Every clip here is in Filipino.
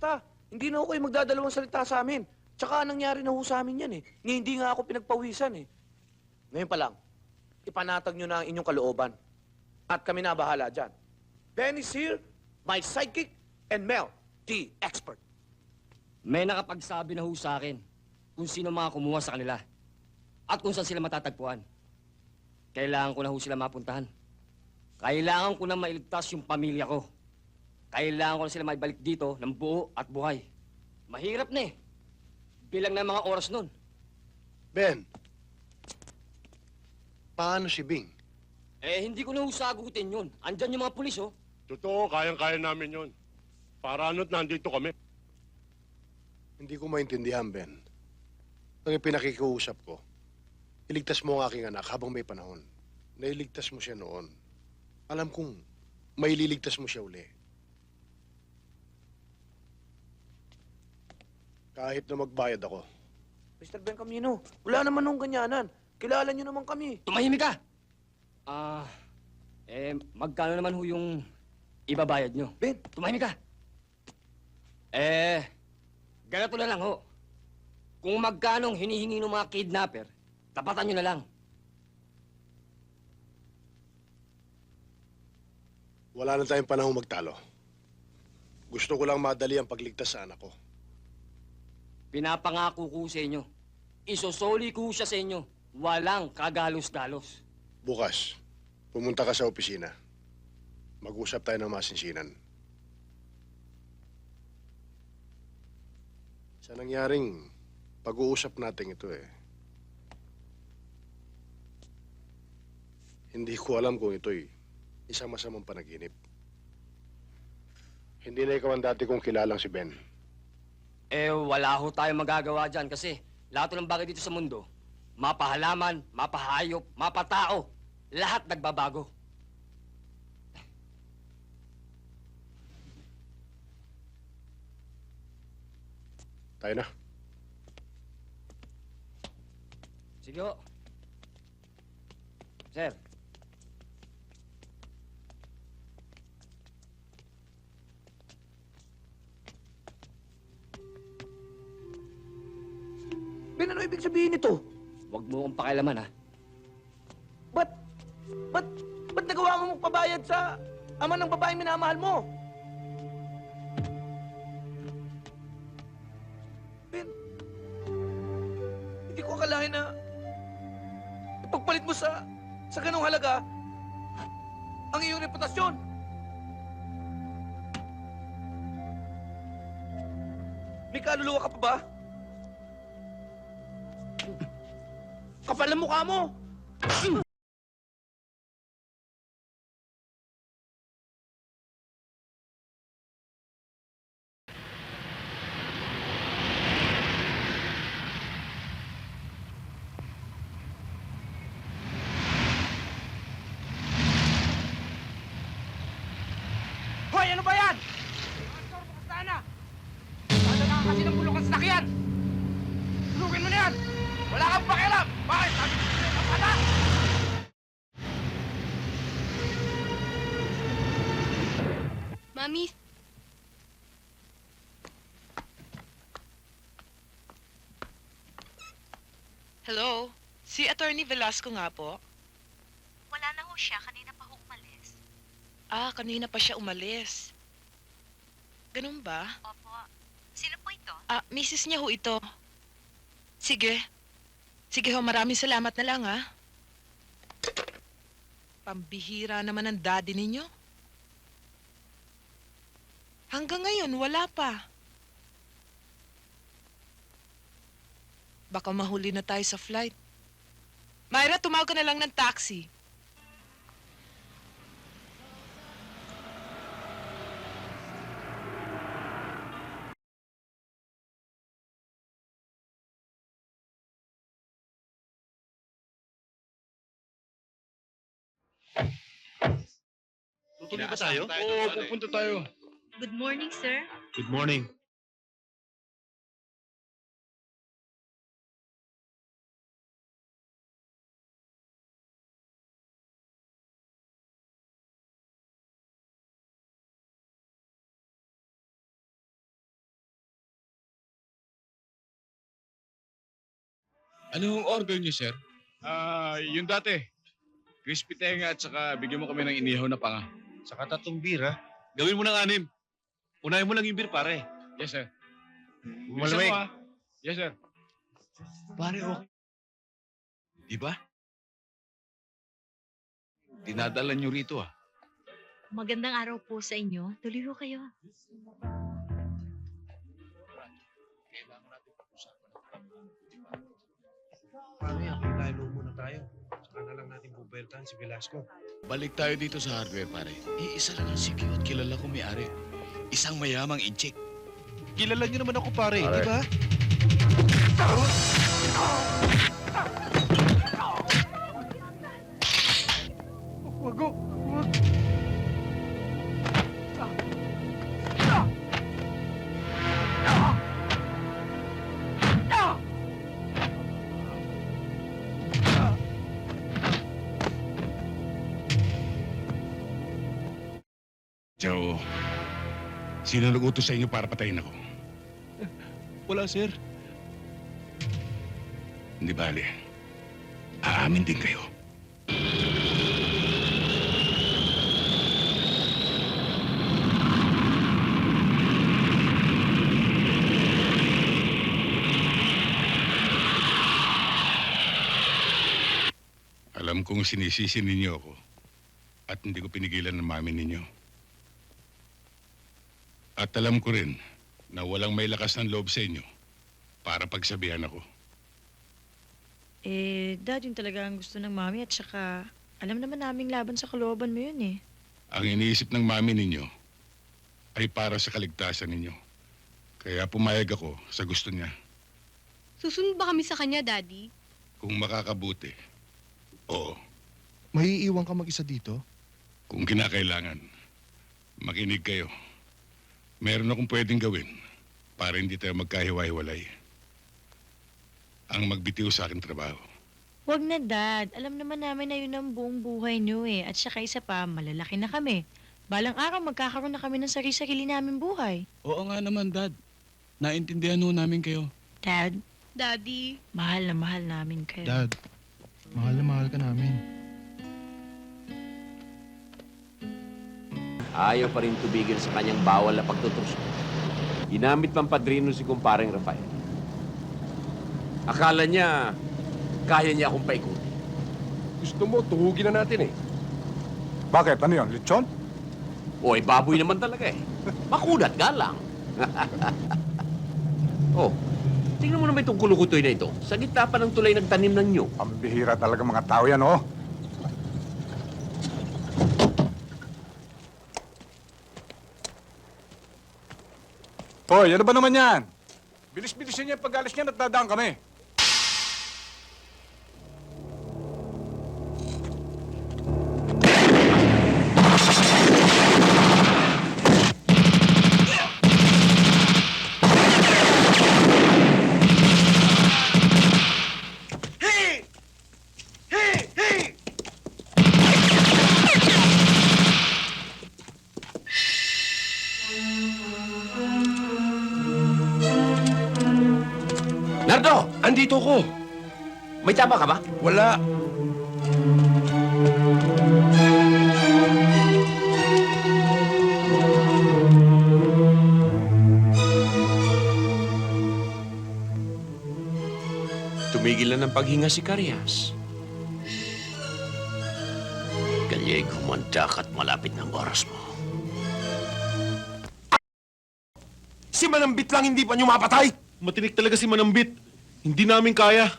basta. Hindi na ako kayo magdadalawang salita sa amin. Tsaka nangyari na ho sa amin yan eh. Ni hindi nga ako pinagpawisan eh. Ngayon pa lang, ipanatag nyo na ang inyong kalooban. At kami na bahala dyan. Ben is here, my sidekick, and Mel, the expert. May nakapagsabi na ho sa akin kung sino mga kumuha sa kanila at kung saan sila matatagpuan. Kailangan ko na ho sila mapuntahan. Kailangan ko na mailigtas yung pamilya ko. Kailangan ko na sila maibalik dito ng buo at buhay. Mahirap na eh. Bilang na mga oras nun. Ben, paano si Bing? Eh, hindi ko na ho sagutin yun. Andyan yung mga pulis, oh. Totoo, kayang-kaya namin yon. Para ano't nandito kami. Hindi ko maintindihan, Ben. Ang ipinakikiusap ko, iligtas mo ang aking anak habang may panahon. Nailigtas mo siya noon. Alam kong may liligtas mo siya uli. Kahit na magbayad ako, Mr. Ben Camino, wala naman nung ganyanan. Kilala nyo naman kami. Tumahimik ka! Ah, eh, magkano naman ho yung ibabayad nyo? Ben, Tumahimik ka! Eh, ganito na lang ho. Kung magkano ang hinihingi ng mga kidnapper, tapatan nyo na lang. wala na tayong panahong magtalo. Gusto ko lang madali ang pagligtas sa anak ko. Pinapangako ko sa inyo. Isosoli ko siya sa inyo. Walang kagalos-galos. Bukas, pumunta ka sa opisina. Mag-usap tayo ng masinsinan. Sa nangyaring pag-uusap natin ito eh. Hindi ko alam kung ito'y isang masamang panaginip. Hindi na ikaw ang dati kong kilalang si Ben. Eh, wala ho tayong magagawa dyan kasi lahat ng bagay dito sa mundo, mapahalaman, mapahayop, mapatao, lahat nagbabago. Tayo na. Sige ho. Sir, ibig sabihin nito? wag mo akong pakialaman ha. Ba't, ba't, ba't nagawa mo magpabayad sa ama ng babaeng minamahal mo? Ben, hindi ko akalain na ipagpalit mo sa sa ganong halaga ang iyong reputasyon. May kaluluwa ka pa ba? Kapal ang mukha mo! Hoy, ano ba yan? Pastor, bukas na na. Sada na kasi ng bulok ang sasakyan. Tulugin mo na yan. Wala kang pakialam. Bakit? Sabi ko sa'yo, kapala. Mami, Hello? Si Attorney Velasco nga po. wala na ho siya. Kanina pa ho umalis. Ah, kanina pa siya umalis. Ganun ba? Opo. Sino po ito? Ah, misis niya ho ito. Sige. Sige ho, maraming salamat na lang, ha? Pambihira naman ang daddy ninyo. Hanggang ngayon, wala pa. Baka mahuli na tayo sa flight. Myra, tumawag ka na lang ng taxi. Tutuloy ba tayo? Oo, pupunta tayo. Good morning, sir. Good morning. Anong order niyo, sir? Ah, yung dati. Crispy tenga at saka bigyan mo kami ng inihaw na panga. Saka tatong beer. Gawin mo ng anim. Unahin mo lang yung beer, pare. Yes, sir. Malamig. Ah. Yes, sir. Pare, okay. Di ba? Dinadala niyo rito, ah. Magandang araw po sa inyo. Tuloy ho kayo. Paano yan? Kilalo muna tayo. Saka na lang natin bubeltahan si Velasco. Balik tayo dito sa hardware, pare. Iisa lang ang CQ at kilala ko may-ari. Isang mayamang inchik. Kilala niyo naman ako, pare, di ba? Joe, sino nag-utos sa inyo para patayin ako? Wala, sir. Hindi bale. Aamin din kayo. Alam kong sinisisi ninyo ako at hindi ko pinigilan ng mami ninyo. At alam ko rin na walang may lakas ng loob sa inyo para pagsabihan ako. Eh, Dad, yun talaga ang gusto ng mami at saka alam naman naming laban sa kalooban mo yun eh. Ang iniisip ng mami ninyo ay para sa kaligtasan ninyo. Kaya pumayag ako sa gusto niya. Susunod ba kami sa kanya, Daddy? Kung makakabuti, oo. May iiwan ka mag-isa dito? Kung kinakailangan, makinig kayo. Meron akong pwedeng gawin para hindi tayo magkahiwa-hiwalay. Ang magbitiw sa akin trabaho. Wag na, Dad. Alam naman namin na yun ang buong buhay niyo eh. At saka isa pa, malalaki na kami. Balang araw, magkakaroon na kami ng sarili-sarili namin buhay. Oo nga naman, Dad. Naintindihan ho namin kayo. Dad, Daddy. mahal na mahal namin kayo. Dad, mahal na mahal ka namin. Ayaw pa rin tumigil sa kanyang bawal na pagtutusok. Ginamit pang padrino si kumparing Rafael. Akala niya, kaya niya akong paikuti. Gusto mo, tuhugin na natin eh. Bakit? Ano yun? Lechon? O, eh, baboy naman talaga eh. Makunat nga lang. oh, tingnan mo naman itong kulukutoy na ito. Sa gitna pa ng tulay ng tanim ng nyug. Pambihira talaga mga tao yan, oh. Hoy, ano ba naman yan? Bilis-bilisin niya pag-alis niya at dadaan kami. May tama ka ba? Wala. Tumigil na ng paghinga si Carias. Gallego, mandak at malapit ng oras mo. Si Manambit lang hindi pa niyo mapatay! Matinik talaga si Manambit. Hindi namin kaya.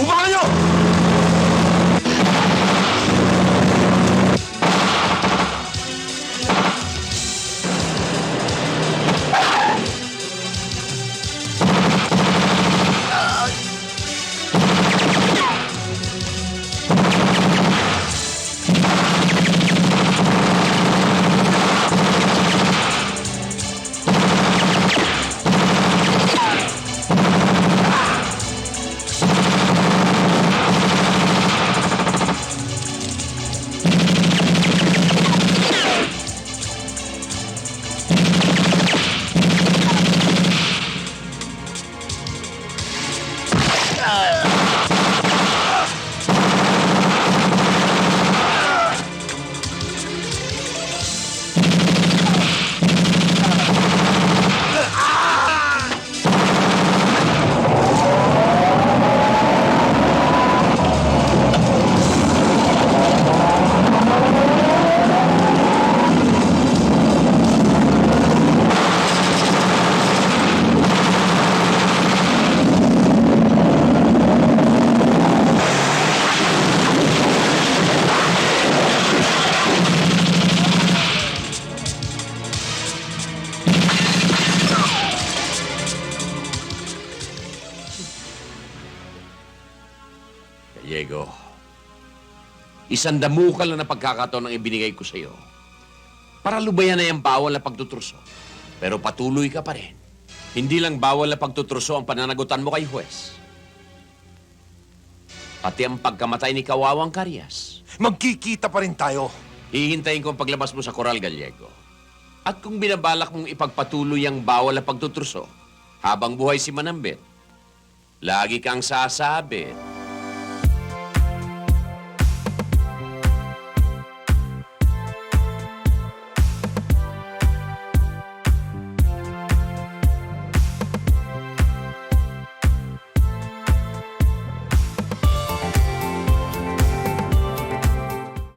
Upakan niyo! Isang damukal na pagkakataon ang ibinigay ko sa iyo. Para lubayan na yung bawal na pagtuturso. Pero patuloy ka pa rin. Hindi lang bawal na pagtuturso ang pananagutan mo kay Huwes. Pati ang pagkamatay ni Kawawang Karyas. Magkikita pa rin tayo. Hihintayin ko ang paglabas mo sa Coral Gallego. At kung binabalak mong ipagpatuloy ang bawal na pagtuturso habang buhay si Manambit, lagi kang sasabi